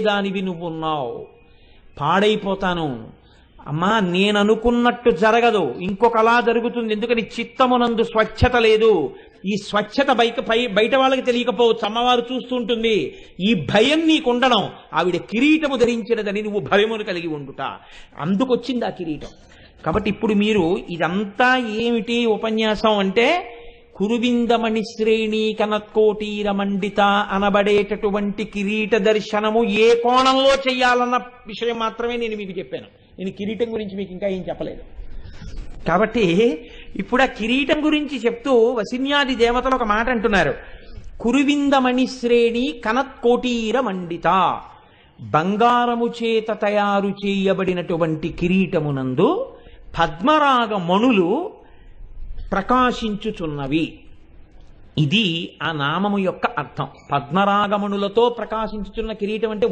దానివి నువ్వున్నావు. పాడైపోతాను. అమ్మా నేను అనుకున్నట్టు జరగదు. ఇంకొకలా జరుగుతుంది. ఎందుకని చిత్తమునందు స్వచ్ఛత లేదు. ఈ స్వచ్ఛత బయట పై బయట వాళ్ళకి తెలియకపోవచ్చు. అమ్మవారు చూస్తుంటుంది ఈ భయం నీకు ఉండడం. ఆవిడ కిరీటము ధరించినదని నువ్వు భయమును కలిగి ఉండుట. అందుకొచ్చింది ఆ కిరీటం. కాబట్టి ఇప్పుడు మీరు ఇదంతా ఏమిటి ఉపన్యాసం అంటే కురువిందమణి శ్రేణి కనత్కోటీర మండిత అనబడేటటువంటి కిరీట దర్శనము ఏ కోణంలో చేయాలన్న విషయం మాత్రమే నేను మీకు చెప్పాను. నేను కిరీటం గురించి మీకు ఇంకా ఏం చెప్పలేదు. కాబట్టి ఇప్పుడు ఆ కిరీటం గురించి చెప్తూ వసిన్యాది దేవతలు ఒక మాట అంటున్నారు. కురువిందమణి శ్రేణి కనత్కోటీర మండిత బంగారము చేత తయారు చేయబడినటువంటి కిరీటమునందు పద్మరాగ మణులు ప్రకాశించుచున్నవి. ఇది ఆ నామము యొక్క అర్థం. పద్మరాగమణులతో ప్రకాశించుచున్న కిరీటం అంటే